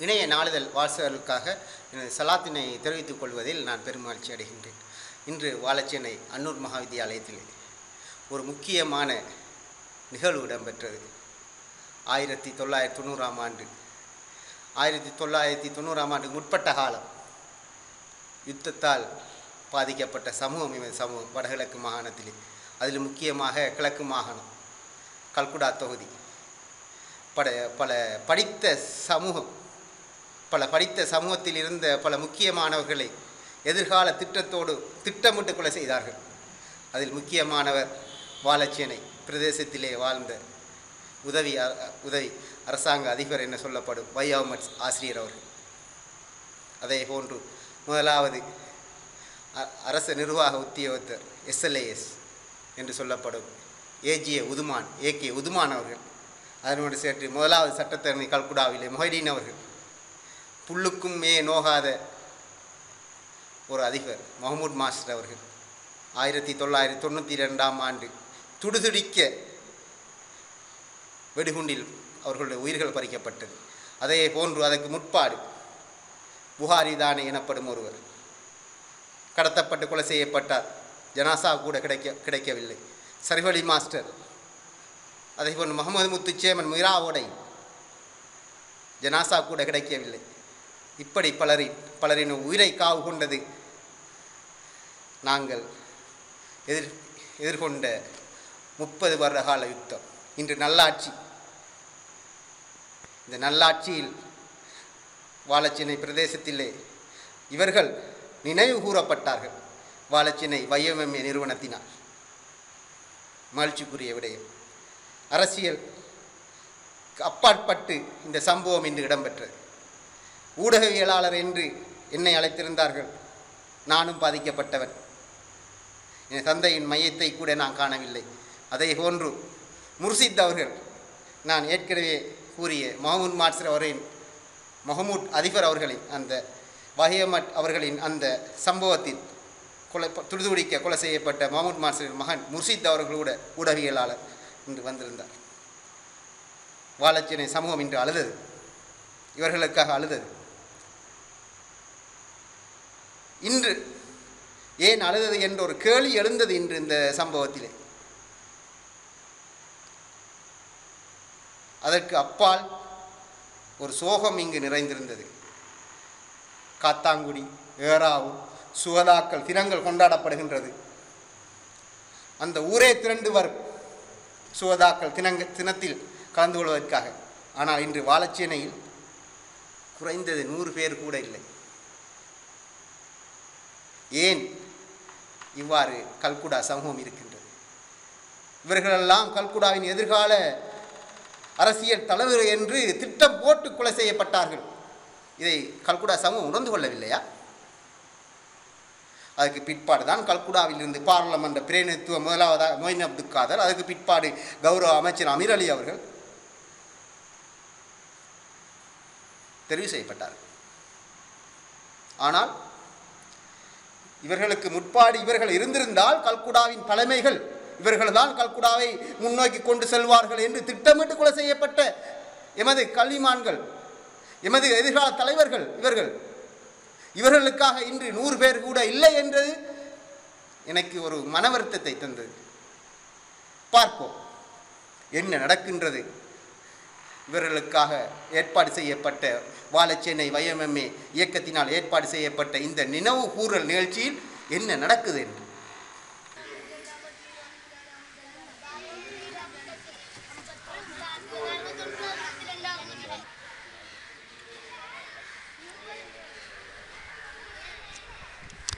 இணைய நாளிதழ் வாசகர்களுக்காக எனது சலாத்தினை தெரிவித்துக் கொள்வதில் நான் பெருமகிழ்ச்சி அடைகின்றேன். இன்று வாழச்சென்னை அன்னூர் மகாவித்தியாலயத்தில் ஒரு முக்கியமான நிகழ்வு இடம்பெற்றது. ஆயிரத்தி தொள்ளாயிரத்தி தொண்ணூறாம் ஆண்டு. ஆயிரத்தி தொள்ளாயிரத்தி தொண்ணூறாம் ஆண்டுக்கு முற்பட்ட காலம். யுத்தத்தால் பாதிக்கப்பட்ட சமூகம் இவன் சமூகம் வடகிழக்கு மாகாணத்திலே. அதில் முக்கியமாக கிழக்கு மாகாணம் கல்குடா தொகுதி. பட பல படித்த சமூகம் பல படித்த சமூகத்தில் இருந்த பல முக்கியமானவர்களை எதிர்கால திட்டத்தோடு திட்டமிட்டு கொலை செய்தார்கள். அதில் முக்கியமானவர் வாழச்சேனை பிரதேசத்திலே வாழ்ந்த உதவி அ- உதவி அரசாங்க அதிபர் என சொல்லப்படும் வையாமட் ஆசிரியர் அவர்கள். அதே போன்று முதலாவது அ- அரச நிர்வாக உத்தியோகத்தர் எஸ்எல்ஏஎஸ் என்று சொல்லப்படும் ஏஜிஏ உதுமான் ஏகே உதுமான் அவர்கள். அதனோடு சேர்த்து முதலாவது சட்டத்தரணி கல்குடாவிலே மொஹிடீன் அவர்கள். புல்லுக்கும் மே நோகாத ஒரு அதிபர் மஹமூத் மாஸ்டர் அவர்கள். ஆயிரத்தி தொள்ளாயிரத்தி தொண்ணூற்றி ரெண்டாம் ஆண்டு. துடுதுடிக்க வெடிகுண்டில் அவர்களுடைய உயிர்கள் பறிக்கப்பட்டது. அதே போன்று அதற்கு முற்பாடு புகாரி தானே எனப்படும் ஒருவர் கடத்தப்பட்டு கொலை செய்யப்பட்டார். ஜனாசா கூட கிடைக்க கிடைக்கவில்லை. சரிவழி மாஸ்டர் அதே போன்று முகமது முத்துச்சேமன் மிராவோடை ஜனாசா கூட கிடைக்கவில்லை. இப்படி பலரின் பலரின் உயிரை காவு கொண்டது நாங்கள் எதிர் எதிர்கொண்ட முப்பது வருட கால யுத்தம். இன்று நல்லாட்சி. இந்த நல்லாட்சியில் வாழச்சினை பிரதேசத்திலே இவர்கள் நினைவு கூறப்பட்டார்கள். வாழச்சினை வையமெம்ஏ நிறுவனத்தினால். மகிழ்ச்சிக்குரிய விடயம். அரசியல் அப்பாற்பட்டு இந்த சம்பவம் இன்று இடம்பெற்றது. ஊடகவியலாளர் என்று என்னை அழைத்திருந்தார்கள். நானும் பாதிக்கப்பட்டவன். என் தந்தையின் மையத்தை கூட நான் காணவில்லை. அதே போன்று முர்சித் அவர்கள் நான் ஏற்கனவே கூறிய மஹமூத் மாட்சர் அவரின் மஹமூத் அதிபர் அவர்களின் அந்த வஹியமட் அவர்களின் அந்த சம்பவத்தில் கொலை துடிதுடிக்க கொலை செய்யப்பட்ட மஹமூத் மாஸ்டரின் மகன் முர்சித் அவர்களோட ஊடகவியலாளர் இன்று வந்திருந்தார். வாழச்சினை சமூகம் இன்று அழுதது. இவர்களுக்காக அழுதது. இன்று. ஏன் அழுதது என்ற ஒரு கேள்வி எழுந்தது இன்று இந்த சம்பவத்திலே. அதற்கு அப்பால் ஒரு சோகம் இங்கு நிறைந்திருந்தது. காத்தாங்குடி ஏராவும் சுகதாக்கள் தினங்கள் கொண்டாடப்படுகின்றது. அந்த ஊரே திரண்டு வரும் சுகதாக்கள் தினங்க தினத்தில் கலந்து கொள்வதற்காக. ஆனால் இன்று வாழச்சேனையில் குறைந்தது நூறு பேர் கூட இல்லை. ஏன் இவ்வாறு கல்குடா சமூகம் இருக்கின்றது? இவர்களெல்லாம் கல்குடாவின் எதிர்கால அரசியல் தலைவர் என்று திட்டம் போட்டு கொலை செய்யப்பட்டார்கள். இதை கல்குடா சமூகம் உணர்ந்து கொள்ளவில்லையா? அதுக்கு பிற்பாடு தான் கல்குடாவில் இருந்து பாராளுமன்ற பிரதிநிதித்துவ முதலாவதாக மொயின் அப்துல் காதர் அதுக்கு பிற்பாடு கௌரவ அமைச்சர் அமீர் அலி அவர்கள் தெரிவு செய்யப்பட்டார் ஆனால் இவர்களுக்கு முற்பாடு இவர்கள் இருந்திருந்தால் கல்குடாவின் தலைமைகள் இவர்கள்தான் கல்குடாவை முன்னோக்கி கொண்டு செல்வார்கள் என்று திட்டமிட்டு கொலை செய்யப்பட்ட எமது கல்விமான்கள் எமது எதிர்கால தலைவர்கள் இவர்கள். இவர்களுக்காக இன்று நூறு பேர் கூட இல்லை என்றது எனக்கு ஒரு மன வருத்தத்தை தந்தது. பார்ப்போம் என்ன நடக்கின்றது? இவர்களுக்காக ஏற்பாடு செய்யப்பட்ட வாழச்சென்னை வைஎம்எம்ஏ இயக்கத்தினால் ஏற்பாடு செய்யப்பட்ட இந்த நினைவு கூறல் நிகழ்ச்சியில் என்ன நடக்குது என்று?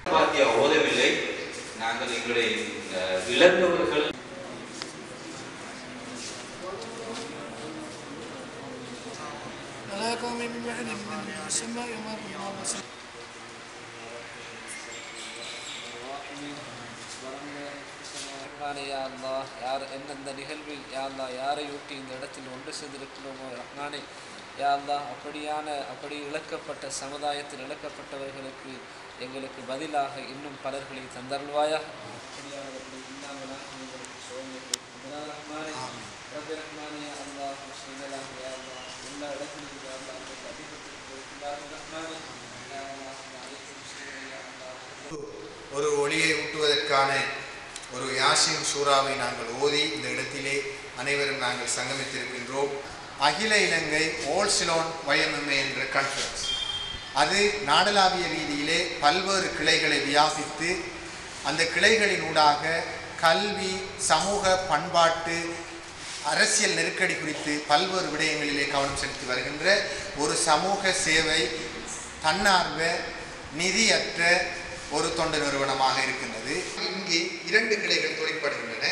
பாத்தியா ஓதவில்லை. நாங்கள் எங்களுடைய அஹ், இழந்தவர்கள் ولا قوم من بعد من السماء وما كنا بصير ரஹ்மானே யா அல்லாஹ் யார் எந்தெந்த நிகழ்வில் யா அல்லாஹ் யாரையொட்டி இந்த இடத்தில் ஒன்று சேர்ந்திருக்கிறோமோ ரஹ்மானே யா அல்லாஹ் அப்படியான அப்படி இழக்கப்பட்ட சமுதாயத்தில் இழக்கப்பட்டவர்களுக்கு எங்களுக்கு பதிலாக இன்னும் பலர்களை தந்தருள்வாயா ஒளியை ஊட்டுவதற்கான ஒரு யாசின் சூறாவை நாங்கள் ஓதி இந்த இடத்திலே அனைவரும் நாங்கள் சங்கமித்திருக்கின்றோம். அகில இலங்கை ஓல்சிலோன் வயம்எம்ஏ என்ற கான்ஃபரன்ஸ் அது நாடளாவிய ரீதியிலே பல்வேறு கிளைகளை வியாபித்து அந்த கிளைகளின் ஊடாக கல்வி சமூக பண்பாட்டு அரசியல் நெருக்கடி குறித்து பல்வேறு விடயங்களிலே கவனம் செலுத்தி வருகின்ற ஒரு சமூக சேவை தன்னார்வ நிதியற்ற ஒரு தொண்டு நிறுவனமாக இருக்கின்றது. இங்கு இரண்டு கிளைகள் தொழிற்படுகின்றன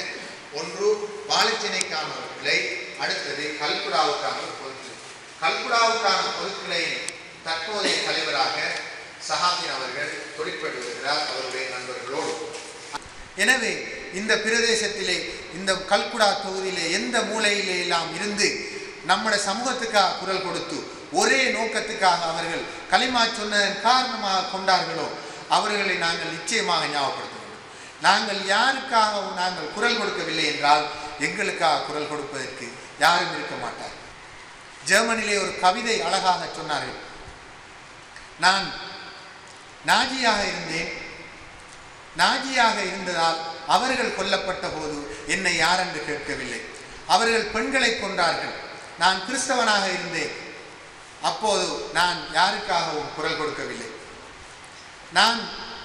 ஒன்று பாலச்சினைக்கான ஒரு கிளை அடுத்தது கல்குடாவுக்கான ஒரு பொதுக்கிளை. கல்குடாவுக்கான பொதுக்கிளையின் தற்போதைய தலைவராக சஹாபின் அவர்கள் தொழிற்பட்டு வருகிறார் அவருடைய நண்பர்களோடு. எனவே இந்த பிரதேசத்திலே இந்த கல்குடா தொகுதியிலே எந்த மூலையிலே எல்லாம் இருந்து நம்முடைய சமூகத்துக்காக குரல் கொடுத்து ஒரே நோக்கத்துக்காக அவர்கள் களிமா சொன்னதன் காரணமாக கொண்டார்களோ அவர்களை நாங்கள் நிச்சயமாக ஞாபகப்படுத்த வேண்டும் நாங்கள் யாருக்காகவும் நாங்கள் குரல் கொடுக்கவில்லை என்றால் எங்களுக்காக குரல் கொடுப்பதற்கு யாரும் இருக்க மாட்டார் ஜெர்மனிலே ஒரு கவிதை அழகாக சொன்னார்கள். நான் நாஜியாக இருந்தேன். நாஜியாக இருந்ததால் அவர்கள் கொல்லப்பட்ட போது என்னை யாரென்று கேட்கவில்லை. அவர்கள் பெண்களை கொண்டார்கள் நான் கிறிஸ்தவனாக இருந்தேன். அப்போது நான் யாருக்காகவும் குரல் கொடுக்கவில்லை. நான்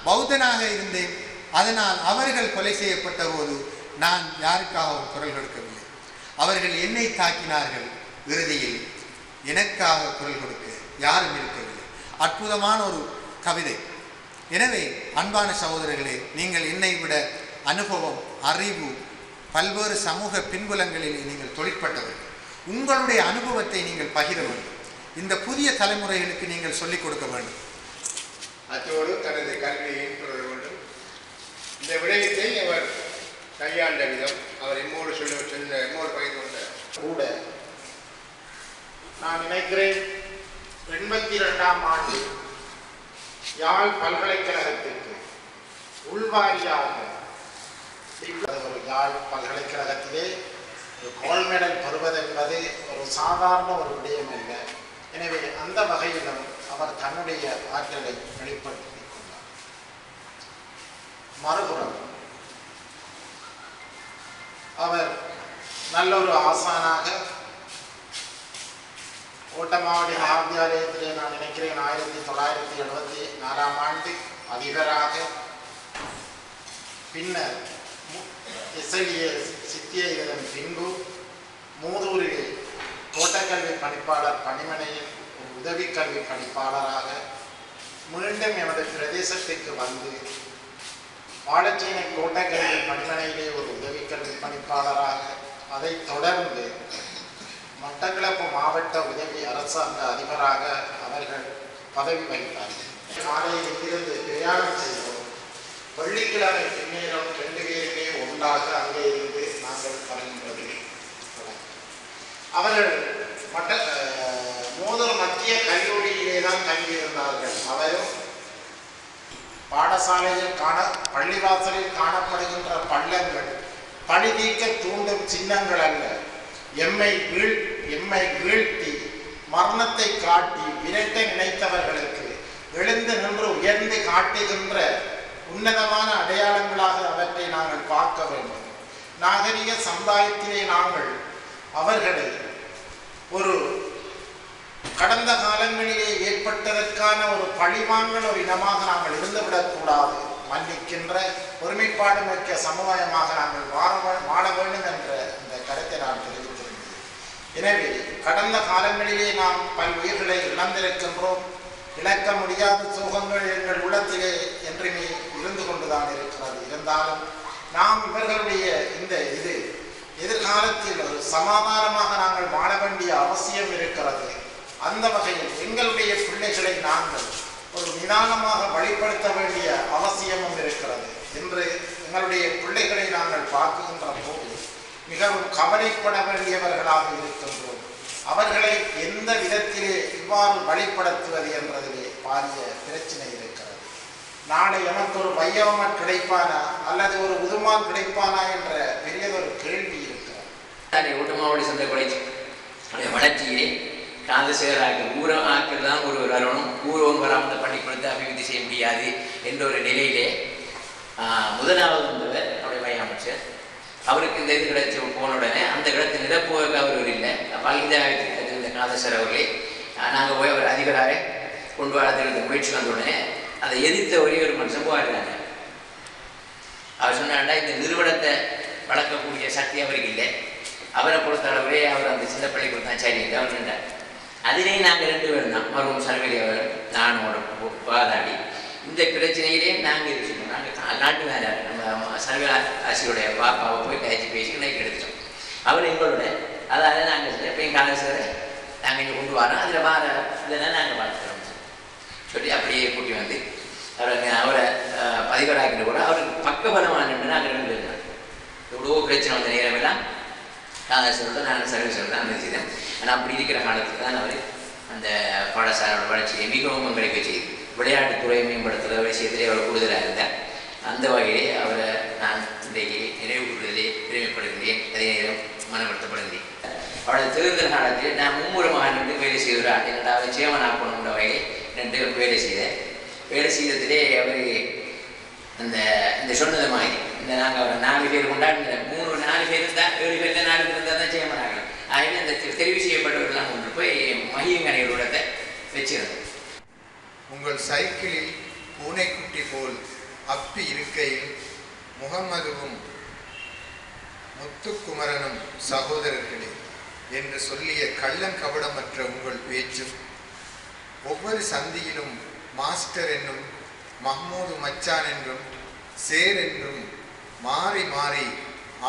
பௌத்தனாக இருந்தேன். அதனால் அவர்கள் கொலை செய்யப்பட்ட போது நான் யாருக்காகவும் குரல் கொடுக்கவில்லை. அவர்கள் என்னை தாக்கினார்கள். இறுதியில் எனக்காக குரல் கொடுக்க யாரும் இருக்கவில்லை. அற்புதமான ஒரு கவிதை. எனவே அன்பான சகோதரர்களே நீங்கள் என்னை விட அனுபவம் அறிவு பல்வேறு சமூக பின்புலங்களில் நீங்கள் தொழிற்பட்டவர்கள் உங்களுடைய அனுபவத்தை நீங்கள் பகிர வேண்டும். இந்த புதிய தலைமுறைகளுக்கு நீங்கள் சொல்லிக் கொடுக்க வேண்டும். அத்தோடு தனது கல்வியை தொடர வேண்டும். இந்த விடயத்தை அவர் கையாண்ட விதம் அவர் எம்மோடு சொல்ல சொன்ன எம்மோடு பகிர்ந்து கொண்ட கூட நான் நினைக்கிறேன் எண்பத்தி ரெண்டாம் ஆண்டு யாழ் பல்கலைக்கழகத்திற்கு உள்வாரியாக ஒரு யாழ் பல்கலைக்கழகத்திலே ஒரு கோல்ட் மெடல் பெறுவதென்பது ஒரு சாதாரண ஒரு விடயம் அல்ல. எனவே அந்த வகையிலும் அவர் தன்னுடைய ஆற்றலை வெளிப்படுத்தி கொண்டார் மறுபுறம் அவர் நல்லொரு ஆசானாக ஓட்டமாவடி மகாவித்யாலயத்திலே நான் நினைக்கிறேன் ஆயிரத்தி தொள்ளாயிரத்தி எழுபத்தி நாலாம் ஆண்டு அதிபராக. பின்னர் இசைய சித்திய இதன் பின்பு மூதூரிலே தோட்டக்கல்வி பணிப்பாளர் பணிமனையில் உதவி கல்வி பணிப்பாளராக மீண்டும் எமது பிரதேசத்திற்கு வந்து வாழச்சேனை தோட்டக்கல்வி பணிமனையிலே ஒரு உதவி கல்வி பணிப்பாளராக அதைத் தொடர்ந்து மட்டக்களப்பு மாவட்ட உதவி அரசாங்க அதிபராக அவர்கள் பதவி வகித்தார்கள் காலையில் இங்கிருந்து பிரயாணம் செய்தோம். வெள்ளிக்கிழமை பின்னேரம் ரெண்டு பேருமே ஒன்றாக அங்கே இருந்து நாங்கள் வருகின்றது அவர்கள் மட்ட அஹ், மத்திய கல்லூரியிலே தான் தங்கியிருந்தார்கள். அவரும் பாடசாலையில் காண பள்ளிவாசலில் காணப்படுகின்ற பள்ளங்கள் பணி தீர்க்க தூண்டும் சின்னங்கள் அல்ல. எம்மை வீழ் எம்மை வீழ்த்தி மரணத்தை காட்டி விரட்ட நினைத்தவர்களுக்கு எழுந்து நின்று உயர்ந்து காட்டுகின்ற உன்னதமான அடையாளங்களாக அவற்றை நாங்கள் பார்க்க வேண்டும். நாகரிக சமுதாயத்திலே நாங்கள் அவர்களை ஒரு கடந்த காலங்களிலே ஏற்பட்டதற்கான ஒரு பழிவாங்கல் ஒரு இனமாக நாங்கள் இருந்துவிடக்கூடாது. மன்னிக்கின்ற ஒருமைப்பாடு மிக்க சமுதாயமாக நாங்கள் வாழ வாழ வேண்டும் என்ற இந்த கருத்தை நான் தெரிவித்திருந்தேன் எனவே கடந்த காலங்களிலே நாம் பல் உயிர்களை இழந்திருக்கின்றோம். இழக்க முடியாத சோகங்கள் எங்கள் உள்ளத்திலே என்றுமே இருந்து கொண்டுதான் இருக்கிறது. இருந்தாலும் நாம் இவர்களுடைய இந்த இது எதிர்காலத்தில் ஒரு சமாதானமாக நாங்கள் வாழ வேண்டிய அவசியம் இருக்கிறது. அந்த வகையில் எங்களுடைய பிள்ளைகளை நாங்கள் ஒரு நிதானமாக வழிப்படுத்த வேண்டிய அவசியமும் இருக்கிறது என்று எங்களுடைய பிள்ளைகளை நாங்கள் பார்க்கின்ற போது மிகவும் கவலைப்பட வேண்டியவர்களாக இருக்கின்றோம். அவர்களை எந்த விதத்திலே இவ்வாறு வழிப்படுத்துவது என்பதிலே பாரிய பிரச்சனை இருக்கிறது. நாளை எனக்கு ஒரு வையவமன் கிடைப்பானா அல்லது ஒரு உதுமான் கிடைப்பானா என்ற பெரியதொரு கேள்வி இருக்கிறது. அதை சந்தை வளர்ச்சியிலே அதே வளர்ச்சியிலே ராஜசேகராக்கு ஊரம் தான் ஒரு வரணும். ஊரம் வராமல் பண்ணி கொடுத்து அபிவிருத்தி செய்ய முடியாது என்ற ஒரு நிலையிலே முதலாவது வந்தவர் அவருடைய மைய அமைச்சர் அவருக்கு இந்த இது கிடைச்சி போன உடனே அந்த இடத்தை நிரப்புவதற்கு அவர் இல்லை. அப்போ இருந்த நாதஸ்வரர் அவர்களே நாங்கள் போய் அவர் அதிபராக கொண்டு வரதுக்கு முயற்சி வந்த உடனே அதை எதிர்த்த ஒரே ஒரு மனுஷன் போராடினாங்க அவர் சொன்னாண்டா இந்த நிறுவனத்தை வளர்க்கக்கூடிய சக்தி அவருக்கு இல்லை. அவரை பொறுத்த அளவிலே அவர் அந்த சின்ன பள்ளி கொடுத்தா சரி அவர் நின்றார். அதிலே நாங்கள் ரெண்டு பேரும் தான் மருவம் சர்வேலி அவர் நானோட பாதாடி. இந்த பிரச்சனையிலே நாங்கள் இது சொன்னோம் நாங்கள் நாட்டு வேலை நம்ம சர்வே ஆசிரியருடைய பாப்பாவை போய் கழிச்சு பேசி நைக்கு எடுத்துட்டோம். அவர் எங்களோட அதாவது நாங்கள் இப்போ எங்கள் காலேஜ் நாங்கள் இங்கே கொண்டு வரோம். அதில் வார இதெல்லாம் நாங்கள் வளர்க்குறோம் சொல்லி அப்படியே கூட்டி வந்து அவரை அவரை பதிவராக்கிட்டு கூட அவருக்கு பக்கபலமாக நாங்கள் ரெண்டு பேரும். எவ்வளோ பிரச்சனை வந்த நேரமெல்லாம் நான் சொல்கிறேன் நான் சர்வீஸ் சொல்கிறேன் அந்த ஆனால் அப்படி இருக்கிற காலத்துக்கு தான் அவர் அந்த பாடசாலையோட வளர்ச்சியை மிகவும் எங்களுக்கு செய்து விளையாட்டுத்துறை மேம்படுத்துகிற விஷயத்திலே அவர் கூடுதலாக இருந்தார். அந்த வகையிலே அவரை நான் இன்றைக்கு நினைவு கூறுவதிலே பெருமைப்படுகிறேன் அதே நேரம் மனப்படுத்தப்படுகிறேன் அவரது தேர்தல் காலத்தில் நான் மும்முரமாக நின்று வேலை செய்கிறார் என்னடா சேவனா சேவனாக்கணுன்ற வகையிலே நின்று வேலை செய்தேன் வேலை செய்ததிலே அவர் அந்த இந்த சொன்னது மாதிரி இந்த நாங்கள் அவர் நாலு பேர் கொண்டாடின மூணு நாலு பேர் இருந்தால் ஏழு பேர் நாலு பேர் இருந்தால் தான் செய்யமாட்டாங்க ஆகவே அந்த தெ- தெரிவு செய்யப்பட்டவர்கள்லாம் கொண்டு போய் மகியங்கனையோடத்தை வச்சிருந்தோம் உங்கள் சைக்கிளில் பூனைக்குட்டி போல் அப்பி இருக்கையில் முகம்மதுவும் முத்துக்குமரனும் சகோதரர்களே என்று சொல்லிய கள்ளங்கபடமற்ற உங்கள் பேச்சும் ஒவ்வொரு சந்தியிலும் மாஸ்டர் என்னும் மஹ்மூது மச்சான் என்றும் சேர் என்றும் மாறி மாறி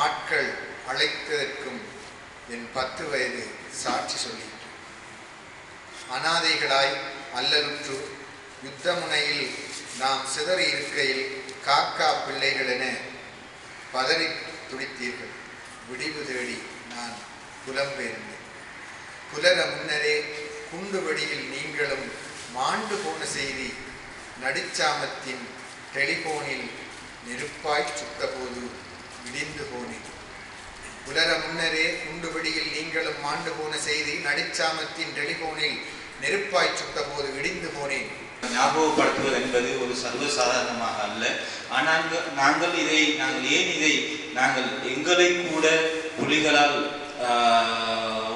ஆட்கள் அழைத்ததற்கும் என் பத்து வயது சாட்சி சொல்லி அனாதைகளாய் அல்லலுற்று யுத்தமுனையில் நாம் சிதறி இருக்கையில் காக்கா பிள்ளைகள் என பதறி துடித்தீர்கள். விடிவு தேடி நான் புலம்பெயர்ந்தேன் புலர முன்னரே குண்டு வழியில் நீங்களும் மாண்டு போன செய்தி நடுச்சாமத்தின் டெலிபோனில் நெருப்பாய் சுட்டபோது விடிந்து போனேன். புலர முன்னரே குண்டுவெடியில் நீங்களும் மாண்டு போன செய்தி நடிச்சாமத்தின் டெலிபோனில் நெருப்பாய் சுட்டபோது இடிந்து போனேன். ஞாபகப்படுத்துவது என்பது ஒரு சர்வசாதாரணமாக அல்ல. ஆனால் நாங்கள் இதை நாங்கள் ஏன் இதை நாங்கள் எங்களை கூட புலிகளால்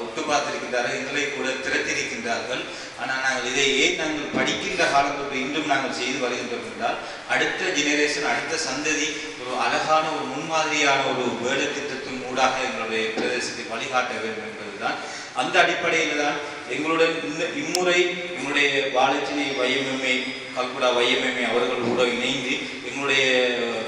ஒட்டு பார்த்திருக்கின்றார்கள் எங்களை கூட திறத்திருக்கின்றார்கள். ஆனால் நாங்கள் இதை ஏன் நாங்கள் படிக்கின்ற காலத்தோடு இன்றும் நாங்கள் செய்து வருகின்றோம் என்றால் அடுத்த ஜெனரேஷன் அடுத்த சந்ததி ஒரு அழகான ஒரு முன்மாதிரியான ஒரு வேட திட்டத்தின் ஊடாக எங்களுடைய பிரதேசத்தை வழிகாட்ட வேண்டும் என்பதுதான். அந்த அடிப்படையில் தான் எங்களுடன் இந்த இம்முறை எங்களுடைய வாழைச்சினை வையமே கல்குடா அவர்கள் கூட இணைந்து எங்களுடைய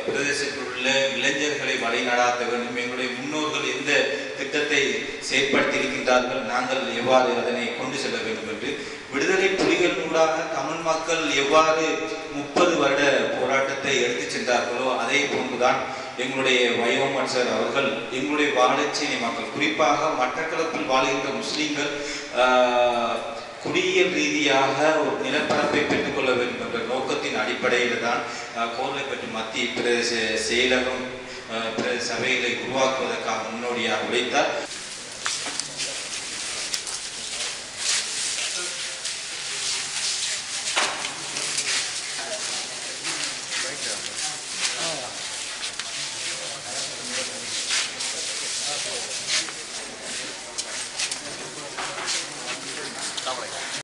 பிரதேசத்தில் உள்ள இளைஞர்களை வழிநடாத்த வேண்டும். எங்களுடைய முன்னோர்கள் எந்த திட்டத்தை செயற்படுத்தியிருக்கின்றார்கள் நாங்கள் எவ்வாறு அதனை கொண்டு செல்ல வேண்டும் என்று. விடுதலை புலிகள் கூட தமிழ் மக்கள் எவ்வாறு முப்பது வருட போராட்டத்தை எடுத்துச் சென்றார்களோ அதே போன்றுதான் எங்களுடைய வயோமன் சார் அவர்கள் எங்களுடைய வாழைச்சேனை மக்கள் குறிப்பாக மட்டக்களப்பில் வாழ்கின்ற முஸ்லீம்கள் ஆஹ், குடியியல் ரீதியாக ஒரு நிலப்பரப்பை பெற்றுக்கொள்ள வேண்டும் என்ற நோக்கத்தின் அடிப்படையில் தான் கோவிலைப்பட்டி மத்திய பிரதேச செயலகம் பிரதேச சபைகளை உருவாக்குவதற்காக முன்னோடியாக உழைத்தார்.